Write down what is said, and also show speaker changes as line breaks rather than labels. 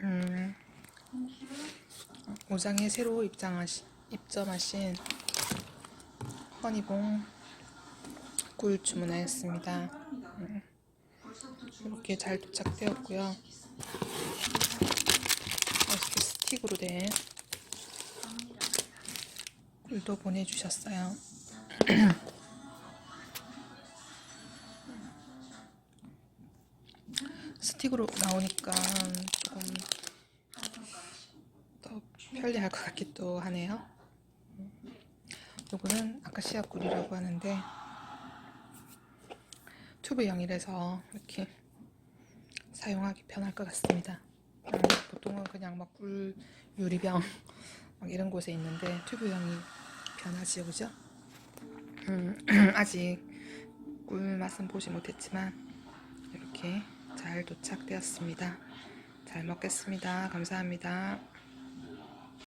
음, 오장에 새로 입장하시, 입점하신 허니봉 꿀 주문하였습니다. 음, 이렇게 잘 도착되었고요. 이렇게 스틱으로 된 꿀도 보내주셨어요. 스틱으로 나오니까 편리할 것 같기도 하네요. 요거는 아카시아 꿀이라고 하는데 튜브형이라서 이렇게 사용하기 편할 것 같습니다. 음, 보통은 그냥 막 꿀 유리병 막 이런 곳에 있는데 튜브형이 편하지요, 그죠? 음, 아직 꿀 맛은 보지 못했지만 이렇게 잘 도착되었습니다. 잘 먹겠습니다. 감사합니다.